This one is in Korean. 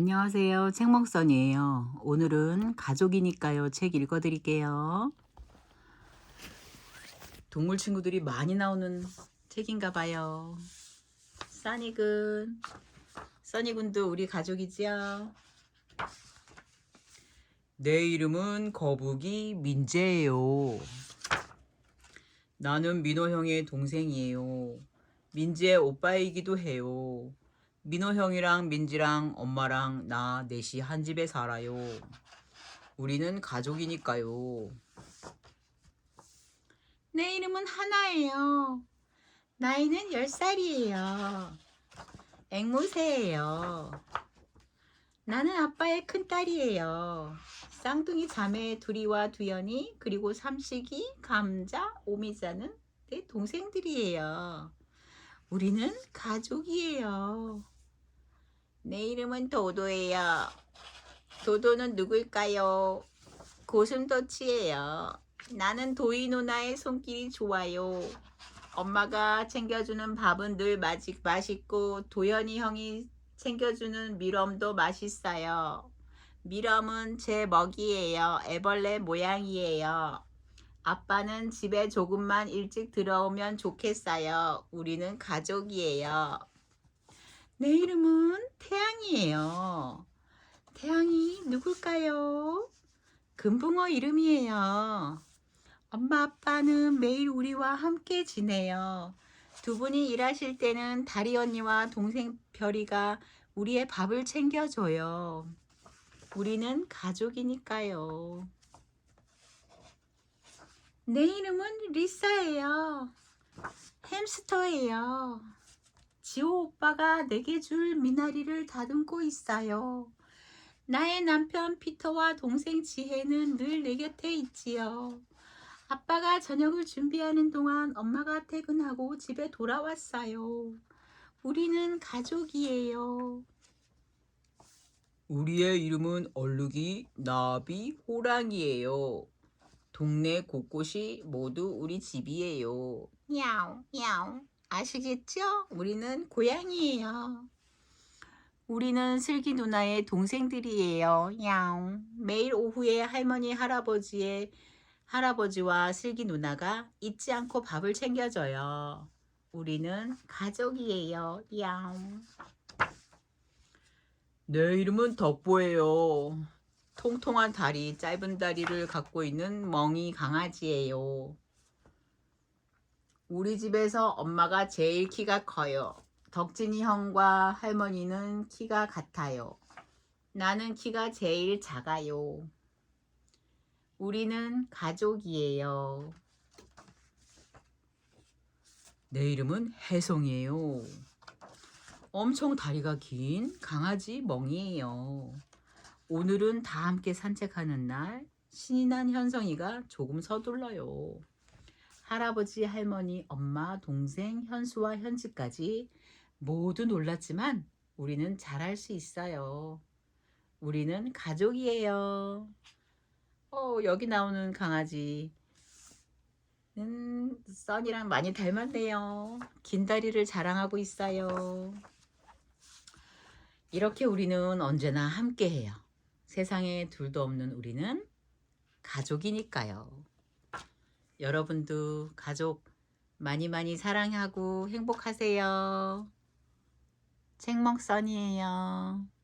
안녕하세요. 책먹선이에요. 오늘은 가족이니까요. 책 읽어드릴게요. 동물 친구들이 많이 나오는 책인가 봐요. 써니군. 써니군도 우리 가족이지요. 내 이름은 거북이 민재예요. 나는 민호 형의 동생이에요. 민지의 오빠이기도 해요. 민호 형이랑 민지랑 엄마랑 나 넷이 한 집에 살아요. 우리는 가족이니까요. 내 이름은 하나예요. 나이는 10살이에요. 앵무새예요. 나는 아빠의 큰딸이에요. 쌍둥이 자매 둘이와 두연이 그리고 삼식이, 감자, 오미자는 내 동생들이에요. 우리는 가족이에요. 내 이름은 도도예요. 도도는 누굴까요? 고슴도치예요. 나는 도희 누나의 손길이 좋아요. 엄마가 챙겨주는 밥은 늘 마지, 맛있고 도연이 형이 챙겨주는 미럼도 맛있어요. 미럼은 제 먹이예요. 애벌레 모양이에요. 아빠는 집에 조금만 일찍 들어오면 좋겠어요. 우리는 가족이에요. 내 이름은 태양이에요. 태양이 누굴까요? 금붕어 이름이에요. 엄마 아빠는 매일 우리와 함께 지내요. 두 분이 일하실 때는 다리 언니와 동생 별이가 우리의 밥을 챙겨줘요. 우리는 가족이니까요. 내 이름은 리사예요. 햄스터예요. 지호 오빠가 내게 줄 미나리를 다듬고 있어요. 나의 남편 피터와 동생 지혜는 늘 내 곁에 있지요. 아빠가 저녁을 준비하는 동안 엄마가 퇴근하고 집에 돌아왔어요. 우리는 가족이에요. 우리의 이름은 얼룩이, 나비, 호랑이에요. 동네 곳곳이 모두 우리 집이에요. 야옹, 야옹. 아시겠죠? 우리는 고양이에요. 우리는 슬기 누나의 동생들이에요. 야옹. 매일 오후에 할머니, 할아버지의 할아버지와 슬기 누나가 잊지 않고 밥을 챙겨줘요. 우리는 가족이에요. 야옹. 내 이름은 덕보예요. 통통한 다리, 짧은 다리를 갖고 있는 멍이 강아지예요. 우리 집에서 엄마가 제일 키가 커요. 덕진이 형과 할머니는 키가 같아요. 나는 키가 제일 작아요. 우리는 가족이에요. 내 이름은 혜성이에요. 엄청 다리가 긴 강아지 멍이에요. 오늘은 다 함께 산책하는 날 신이 난 현성이가 조금 서둘러요. 할아버지, 할머니, 엄마, 동생, 현수와 현지까지 모두 놀랐지만 우리는 잘할 수 있어요. 우리는 가족이에요. 어, 여기 나오는 강아지는 써니랑 많이 닮았네요. 긴 다리를 자랑하고 있어요. 이렇게 우리는 언제나 함께해요. 세상에 둘도 없는 우리는 가족이니까요. 여러분도 가족 많이 많이 사랑하고 행복하세요. 책먹선이에요.